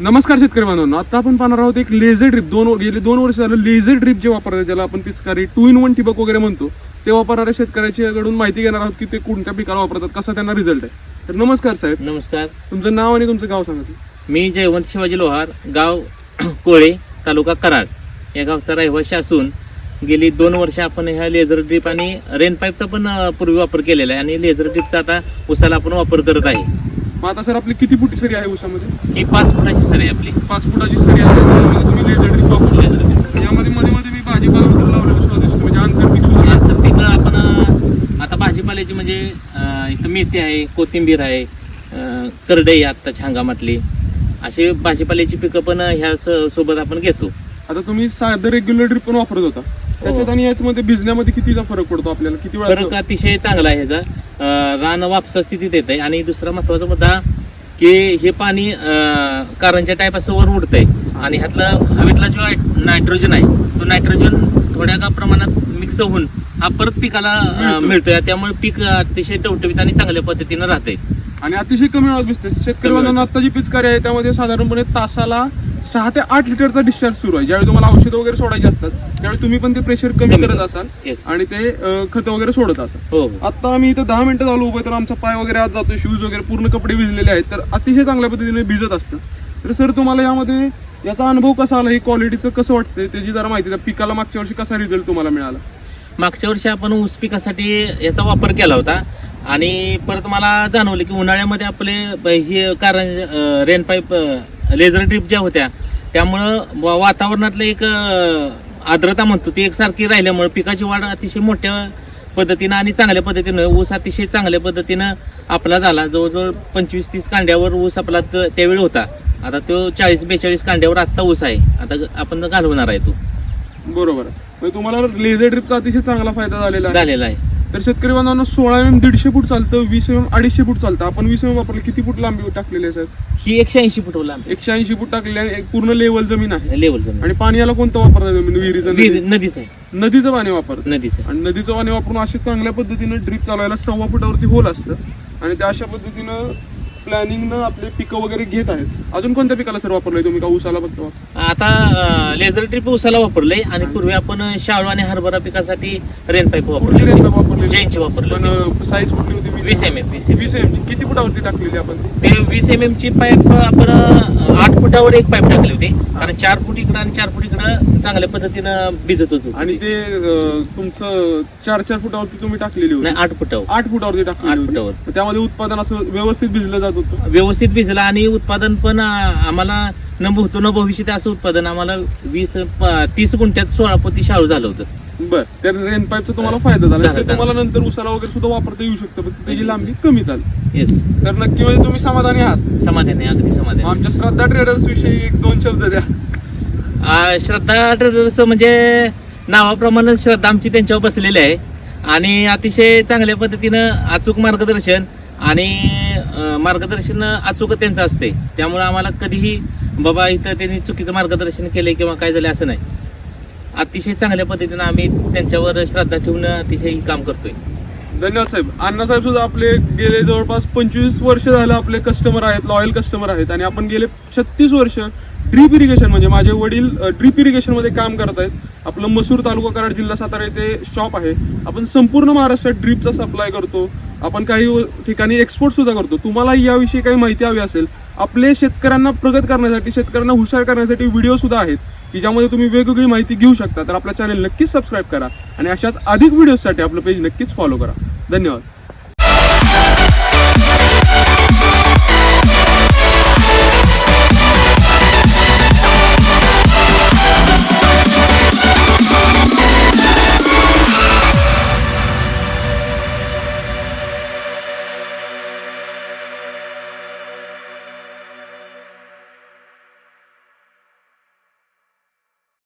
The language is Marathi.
नमस्कार शेतकरी बांधवांनो. आता आपण पाहणार आहोत एक लेझर ड्रिप दोन गेले दोन वर्ष झालं लेझर ड्रिप जे वापरतात ज्याला आपण पिचकारी टू इन वन ठिबक वगैरे म्हणतो ते वापरणाऱ्या शेतकऱ्याच्याकडून माहिती घेणार आहोत की ते कोणत्या पिकाला वापरतात कसा त्यांना रिझल्ट आहे. तर नमस्कार साहेब. नमस्कार. तुमचं नाव आणि तुमचं गाव सांगा. मी जयवंत शिवाजी लोहार गाव कोळे तालुका कराड. या गावचा रहिवासी असून गेली दोन वर्ष आपण ह्या लेझर ड्रिप आणि रेन पाईपचा पण पूर्वी वापर केलेला आहे आणि लेझर ड्रिपचा आता उसाला आपण वापर करत आहे. मग आता सर आपली किती फुटी सरी आहे उसामध्ये? ही पाच फुटाची सर आहे आपली. पाच फुटाची सरी आहे. त्यामध्ये तुम्ही लेझर ड्रिप वापरले यामध्ये मध्ये मध्ये मी भाजीपाला वगैरे लावलेलं सुद्धा दिसतो म्हणजे आंतरपीक सुद्धा. नंतर पिकं आपण आता भाजीपाल्याची म्हणजे अं, इथं मेथी आहे कोथिंबीर आहे अं, करडई आहे आत्ताच्या हंगामातली. अशी भाजीपाल्याची पिकं पण ह्या स- सोबत आपण घेतो. आता तुम्ही साधं रेग्युलर ड्रिप पण वापरत होता. त्याच्यात आणि याच्यामध्ये भिजण्यामध्ये कितीचा फरक पडतो आपल्याला? किती फरक वेळा अतिशय चांगला आहे ह्याचा रान वापसा स्थितीत येत आहे. आणि दुसरा महत्त्वाचा मुद्दा की हे पाणी अं, कारंजा टाईप असं वर उडतंय. आणि ह्यातलं हवेतला जो नायट्रोजन आहे तो नायट्रोजन थोड्या का प्रमाणात मिक्स होऊन हा परत पिकाला अं, मिळतो. मिळतोय. त्यामुळे पीक अतिशय टवटवीत आणि चांगल्या पद्धतीनं राहतंय. आणि अतिशय कमी वेळात भिजते शेतकरी कमी बांधवांना आता जी पिचकारी आहे. त्यामध्ये साधारणपणे तासाला सहा ते आठ लिटरचा डिस्चार्ज सुरू आहे. ज्यावेळी तुम्हाला औषधं वगैरे सोडायची असतात त्यावेळी तुम्ही पण ते प्रेशर कमी करत. असाल Yes. आणि ते अं, खतं वगैरे सोडत असाल. हो. हो आता आम्ही इथं दहा मिनिटं झालो उभे तर आमचा पाय वगैरे आज जातो शूज वगैरे पूर्ण कपडे भिजलेले आहेत. तर अतिशय चांगल्या पद्धतीने भिजत असतं. तर सर तुम्हाला यामध्ये याचा अनुभव कसा आला ही क्वालिटीचं कसं वाटतंय? त्याची जरा माहिती द्या. पिकाला मागच्या वर्षी कसा रिझल्ट तुम्हाला मिळाला? मागच्या वर्षी आपण ऊस पिकासाठी याचा वापर केला होता. आणि परत मला जाणवलं की उन्हाळ्यामध्ये आपले ब- हे कारण रेन पाईप लेझर ड्रिप ज्या होत्या त्यामुळं वातावरणातलं एक आर्द्रता म्हणतो ती एकसारखी राहिल्यामुळे पिकाची वाढ अतिशय मोठ्या पद्धतीनं आणि चांगल्या पद्धतीनं ऊस अतिशय चांगल्या पद्धतीनं आपला झाला. जवळजवळ पंचवीस तीस कांड्यावर ऊस आपला त्यावेळी होता. आता तो चाळीस बेचाळीस कांड्यावर आत्ता ऊस आहे. आता आपण घालवणार आहे तो. बरोबर. म्हणजे तुम्हाला लेझर ड्रिपचा अतिशय चांगला फायदा झालेला झालेला आहे. तर शेतकरी बांधवांना सोळा एम दीडशे फूट चालतं वीस एम अडीचशे फूट चालतं. आपण वीस एम वापरलं किती फूट लांबी टाकलेली आहे साहेब ही एकशे ऐंशी फुटवला एकशे ऐंशी फूट टाकलेली आहे एक पूर्ण लेवल जमीन आहे. लेवल जमीन. आणि पाणी याला कोणतं वापरता जमीन विहिरीचं विहीर नदी- नदीच आहे. नदीचं पाणी वापरत नदीच आहे. आणि नदीचं पाणी वापरून असे चांगल्या पद्धतीनं ड्रीप चालवायला सव्वा फुटावरती होल असतं. आणि त्या अशा पद्धतीनं प्लॅनिंगनं आपले पिकं वगैरे घेत आहेत. अजून कोणत्या पिकाला सर वापरलंय तुम्ही? का ऊसाला फक्त वापर- आता लेझर ट्रिप उसाला वापरलंय आणि पूर्वी आपण शाळू आणि हरभरा पिकासाठी रेन पाईप कुठली रेन वापरले वापरली जैनची वापरली पण साईज कुठली होती? वीस एम एम वीस एम वीस एम किती फुटावरती टाकलेली आपण ती? ते वीस एम एम ची पाईप आपण अं, आठ फुटावर एक पाईप टाकली होती. कारण चार फूट इकडं आणि चार फूट इकडं चांगल्या पद्धतीनं भिजत होतो आणि ते. अं, तुमचं चार चार फुटावरती तुम्ही टाकलेली होती. नाही आठ फुटावर. आठ फुटावरती टाकलेली आठ होती. फुटावर. त्यामध्ये उत्पादन असं व्यवस्थित भिजलं जात होतं व्यवस्थित भिजला आणि उत्पादन पण आम्हाला न भूतो न भविष्य असं उत्पादन आम्हाला वीस तीस गुंठ्यात सोळा पोती शाळू झालं होतं. बर त्या रेन पाईपचा तुम्हाला फायदा झाला. झाला, ते झाला. तुम्हाला नंतर उसाला वगैरे सुद्धा वापरता येऊ शकतं पण त्याची लांबी कमी चालेल येस तर नक्की म्हणजे तुम्ही समाधानी आहात? समाधान आहे अगदी समाधान आहे. आमच्या श्रद्धा ट्रेडर्स विषयी एक दोन शब्द द्या. आ, श्रद्धा ट्रेडर्स म्हणजे नावाप्रमाणे श्रद्धा आमची त्यांच्यावर बसलेली आहे. आणि अतिशय चांगल्या पद्धतीनं अचूक मार्गदर्शन आणि मार्गदर्शन अचूक त्यांचं असते त्यामुळे आम्हाला कधीही बाबा इथं त्यांनी चुकीचं मार्गदर्शन केलंय किंवा काय झालं असं नाही. अतिशय चांगल्या पद्धतीनं आम्ही त्यांच्यावर श्रद्धा ठेवून अतिशय काम करतोय. धन्यवाद साहेब. अण्णासाहेब सुद्धा आपले गेले जवळपास पंचवीस वर्ष झालं आपले कस्टमर आहेत लॉयल कस्टमर आहेत आणि आपण गेले छत्तीस वर्ष ड्रीप इरिगेशन म्हणजे माझे वडील ड्रीप इरिगेशनमध्ये काम करत आहेत आपलं मसूर तालुका कराड जिल्हा सातारा येथे शॉप आहे. आपण संपूर्ण महाराष्ट्रात ड्रीपचा सप्लाय करतो. आपण काही ठिकाणी एक्सपोर्ट सुद्धा करतो. तुम्हाला याविषयी काही माहिती हवी असेल आपले शेतकऱ्यांना प्रगत करण्यासाठी शेतकऱ्यांना हुशार करण्यासाठी व्हिडिओ सुद्धा आहेत की ज्यामध्ये तुम्ही वेगवेगळी माहिती घेऊ शकता. तर आपला चॅनल नक्कीच सबस्क्राईब करा आणि अशाच अधिक व्हिडिओसाठी आपलं पेज नक्कीच फॉलो करा. धन्यवाद.